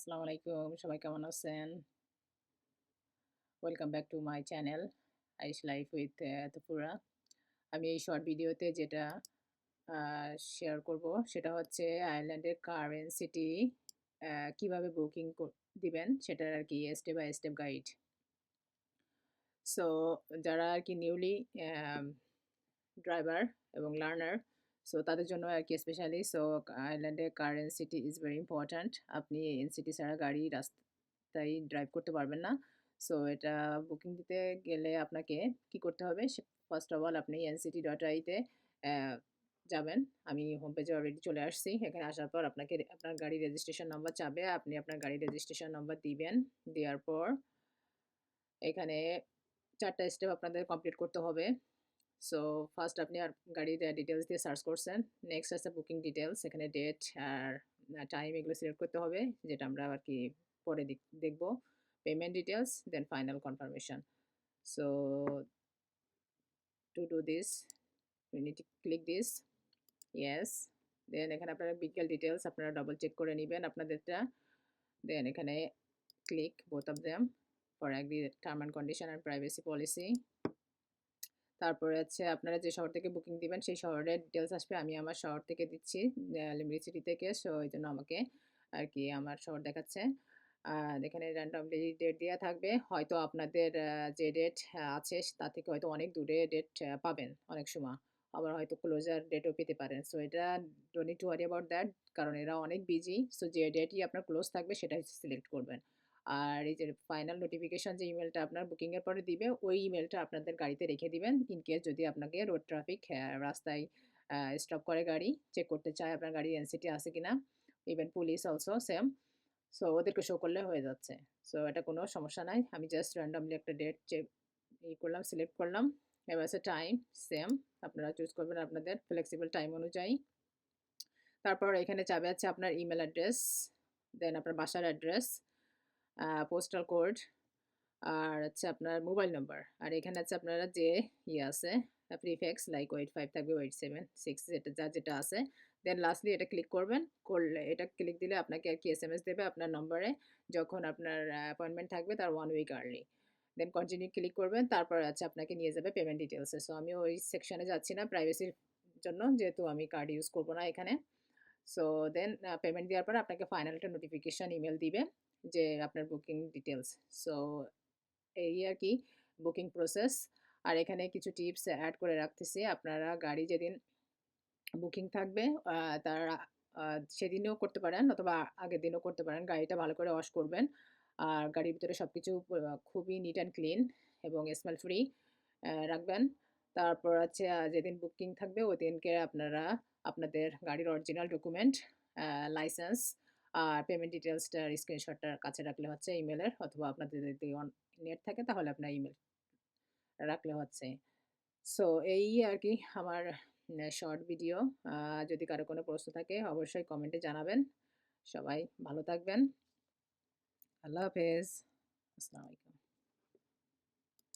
আসসালামু আলাইকুম। সবাই কেমন আছেন? Welcome back to my channel ice life with Tupura আমি এই শর্ট ভিডিওতে যেটা শেয়ার করব সেটা হচ্ছে আয়ারল্যান্ডের কারেন্সিটি কীভাবে বুকিং দিবেন সেটার আর কি step by step guide so যারা আর কি নিউলি ড্রাইভার এবং লার্নার সো তাদের জন্য আর কি স্পেশালি সো আয়ারল্যান্ডে current city is very important আপনি এনসিটি ছাড়া গাড়ি রাস্তায় ড্রাইভ করতে পারবেন না। সো এটা বুকিং দিতে গেলে আপনাকে কি করতে হবে? ফার্স্ট অফ অল আপনি এনসিটি ডট আইতে যাবেন। আমি হোম পেজে অলরেডি চলে আসছি। এখানে আসার পর আপনাকে আপনার গাড়ি রেজিস্ট্রেশন নাম্বার চাবে। আপনি আপনার গাড়ি রেজিস্ট্রেশন নাম্বার দিবেন। দেওয়ার পর এখানে চারটা স্টেপ আপনাদের কমপ্লিট করতে হবে। সো ফার্স্ট আপনি আর গাড়ির ডিটেলস দিয়ে সার্চ করছেন। নেক্সট আছে বুকিং ডিটেলস এখানে ডেট আর টাইম এগুলো সিলেক্ট করতে হবে, যেটা আমরা আর কি পরে দেখব। Payment details then final confirmation so to do this to click this yes then এখানে আপনারা বিকেল ডিটেলস আপনারা ডবল চেক করে নেবেন আপনাদেরটা। দেন এখানে click both of them for agree term and condition and privacy policy তারপরে হচ্ছে আপনারা যে শহর থেকে বুকিং দিবেন, সেই শহরের ডিটেলস আসবে। আমি আমার শহর থেকে দিচ্ছি লিমিট সিটি থেকে। সো এই জন্য আমাকে আর কি আমার শহর দেখাচ্ছে। আর এখানে র্যান্ডমলি ডেট দেওয়া থাকবে। হয়তো আপনাদের যে ডেট আছে, তা থেকে হয়তো অনেক দূরে ডেট পাবেন অনেক সময়। আবার হয়তো ক্লোজার ডেটও পেতে পারেন। সো এটা don't to worry about that কারণ এরা অনেক বিজি সো যে ডেটই আপনার ক্লোজ থাকবে, সেটাই সিলেক্ট করবেন। আর এই যে ফাইনাল নোটিফিকেশান যে ইমেলটা আপনার বুকিংয়ের পরে দিবে, ওই ইমেলটা আপনাদের গাড়িতে রেখে দিবেন ইন কেস যদি আপনাকে রোড ট্রাফিক রাস্তায় স্টপ করে গাড়ি চেক করতে চায় আপনার গাড়ি এনসিটি আছে কিনা even police also same so ওদেরকে শো করলে হয়ে যাচ্ছে। সো এটা কোনো সমস্যা নাই, আমি জাস্ট র্যান্ডামলি একটা ডেট চেক ই করলাম সিলেক্ট করলাম, এবার আছে টাইম সেম আপনারা চুজ করবেন আপনাদের ফ্লেক্সিবল টাইম অনুযায়ী। তারপর এখানে চাবে আছে আপনার ইমেল অ্যাড্রেস দেন আপনার বাসার অ্যাড্রেস পোস্টাল কোড আর হচ্ছে আপনার মোবাইল নাম্বার আর এখানে আছে আপনারা যে ইয়ে আছে প্রিফেক্স লাইক ওয়েট ফাইভ থাকবে ওয়েট সেভেন সিক্স যেটা, যা যেটা আছে দেন লাস্টলি এটা ক্লিক করবেন, করলে এটা ক্লিক দিলে আপনাকে আর কি এস এম এস দেবে আপনার নম্বরে যখন আপনার অ্যাপয়েন্টমেন্ট থাকবে তার one week early then continue click করবেন, তারপর আছে আপনাকে নিয়ে যাবে পেমেন্ট ডিটেলসে সো আমি ওই সেকশনে যাচ্ছি না প্রাইভেসির জন্য, যেহেতু আমি কার্ড ইউজ করব না এখানে সো দেন পেমেন্ট দেওয়ার পর আপনাকে ফাইনাল একটা নোটিফিকেশান ইমেল দিবে যে আপনার বুকিং ডিটেলস সো এই আর কি বুকিং প্রসেস আর এখানে কিছু টিপস অ্যাড করে রাখতেছি। আপনারা গাড়ি যেদিন বুকিং থাকবে তার সেদিনও করতে পারেন অথবা আগের দিনও করতে পারেন। গাড়িটা ভালো করে ওয়াশ করবেন। আর গাড়ির ভিতরে সব কিছু খুবই নিট অ্যান্ড ক্লিন এবং স্মেল ফ্রি রাখবেন। তারপর আছে যেদিন বুকিং থাকবে ওই দিনকে আপনারা আপনাদের গাড়ির অরিজিনাল ডকুমেন্ট লাইসেন্স আর পেমেন্ট ডিটেলসটার স্ক্রিনশটটার কাছে রাখলে হচ্ছে ইমেলের অথবা আপনাদের যদি নেট থাকে তাহলে আপনার ইমেল রাখলে হচ্ছে। সো এই আর কি আমার শর্ট ভিডিও যদি কারও কোনো প্রশ্ন থাকে অবশ্যই কমেন্টে জানাবেন। সবাই ভালো থাকবেন। আল্লাহ হাফেজ। আসসালামু আলাইকুম।